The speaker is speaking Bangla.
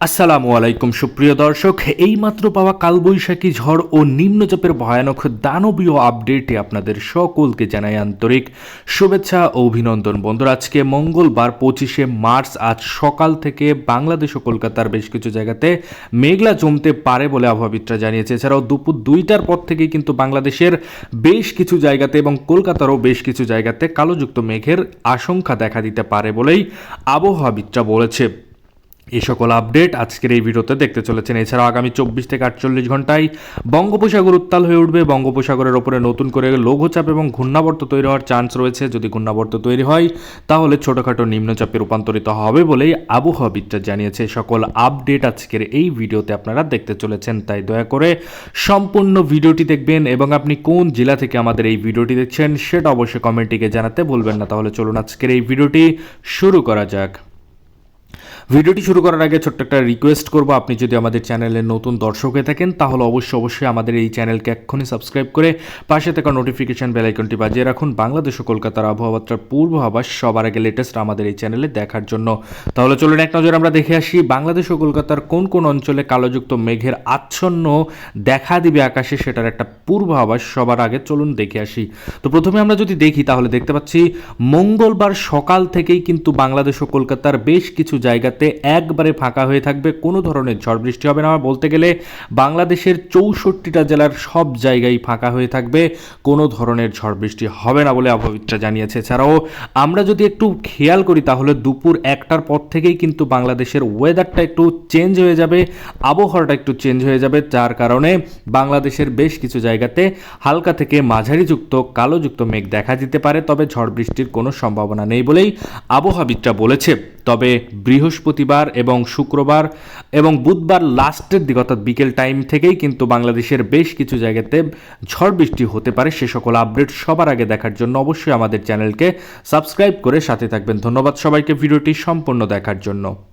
আসসালামু আলাইকুম, সুপ্রিয় দর্শক। এইমাত্র পাওয়া কালবৈশাখী ঝড় ও নিম্নচাপের ভয়ানক দানবীয় আপডেটে আপনাদের সকলকে জানাই আন্তরিক শুভেচ্ছা ও অভিনন্দন। বন্ধুরা, আজকে মঙ্গলবার পঁচিশে মার্চ, আজ সকাল থেকে বাংলাদেশ ও কলকাতার বেশ কিছু জায়গাতে মেঘলা জমতে পারে বলে আবহাওয়াবিদরা জানিয়েছে। এছাড়াও দুপুর দুইটার পর থেকেই কিন্তু বাংলাদেশের বেশ কিছু জায়গাতে এবং কলকাতারও বেশ কিছু জায়গাতে কালোযুক্ত মেঘের আশঙ্কা দেখা দিতে পারে বলেই আবহাওয়াবিদরা বলেছে। এই সকল আপডেট আজকের এই ভিডিওতে দেখতে চলেছেন। এছাড়াও আগামী চব্বিশ থেকে আটচল্লিশ ঘন্টায় বঙ্গোপসাগর উত্তাল হয়ে উঠবে। বঙ্গোপসাগরের ওপরে নতুন করে লঘুচাপ এবং ঘূর্ণাবর্ত তৈরি হওয়ার চান্স রয়েছে। যদি ঘূর্ণাবর্ত তৈরি হয়, তাহলে ছোটোখাটো নিম্নচাপে রূপান্তরিত হবে বলেই আবহাওয়াবিদরা জানিয়েছে। সকল আপডেট আজকের এই ভিডিওতে আপনারা দেখতে চলেছেন। তাই দয়া করে সম্পূর্ণ ভিডিওটি দেখবেন এবং আপনি কোন জেলা থেকে আমাদের এই ভিডিওটি দেখছেন, সেটা অবশ্যই কমেন্টিকে জানাতে ভুলবেন না। তাহলে চলুন আজকের এই ভিডিওটি শুরু করা যাক। ভিডিওটি শুরু করার আগে ছোট্ট একটা রিকোয়েস্ট করব। আপনি যদি আমাদের চ্যানেলের নতুন দর্শক হয়ে থাকেন, তাহলে অবশ্যই অবশ্যই আমাদের এই চ্যানেলকে এক্ষুনি সাবস্ক্রাইব করে পাশে থাকা নোটিফিকেশন বেল আইকনটি বাজিয়ে রাখুন। বাংলাদেশ ও কলকাতার আবহাওয়ার পূর্বাভাস সবার আগে লেটেস্ট আমাদের এই চ্যানেলে দেখার জন্য। তাহলে চলুন, এক নজর আমরা দেখে আসি, বাংলাদেশ ও কলকাতার কোন কোন অঞ্চলে কালোযুক্ত মেঘের আচ্ছন্ন দেখা দিবে আকাশে সেটার একটা পূর্বাভাস সবার আগে চলুন দেখে আসি। তো প্রথমে আমরা যদি দেখি, তাহলে দেখতে পাচ্ছি মঙ্গলবার সকাল থেকেই কিন্তু বাংলাদেশ ও কলকাতার বেশ কিছু জায়গাতে একবারে ফাঁকা হয়ে থাকবে, কোনো ধরনের ঝড় বৃষ্টি হবে না। বলতে গেলে বাংলাদেশের চৌষট্টিটা জেলার সব জায়গায় ফাঁকা হয়ে থাকবে, কোনো ধরনের ঝড় বৃষ্টি হবে না বলে আবহাওয়িদরা জানিয়েছে। এছাড়াও আমরা যদি একটু খেয়াল করি, তাহলে দুপুর একটার পর থেকেই কিন্তু বাংলাদেশের ওয়েদারটা একটু চেঞ্জ হয়ে যাবে, আবহাওয়াটা একটু চেঞ্জ হয়ে যাবে, যার কারণে বাংলাদেশের বেশ কিছু জায়গাতে হালকা থেকে মাঝারিযুক্ত, কালোযুক্ত মেঘ দেখা দিতে পারে, তবে ঝড় বৃষ্টির কোনো সম্ভাবনা নেই বলেই আবহাওয়াবিদরা বলেছে। তবে বৃহস্পতিবার এবং শুক্রবার এবং বুধবার লাস্টের দিকে, অর্থাৎ বিকেল টাইম থেকেই কিন্তু বাংলাদেশের বেশ কিছু জায়গাতে ঝড় বৃষ্টি হতে পারে। সে সকল আপডেট সবার আগে দেখার জন্য অবশ্যই আমাদের চ্যানেলকে সাবস্ক্রাইব করে সাথে থাকবেন। ধন্যবাদ সবাইকে ভিডিওটি সম্পূর্ণ দেখার জন্য।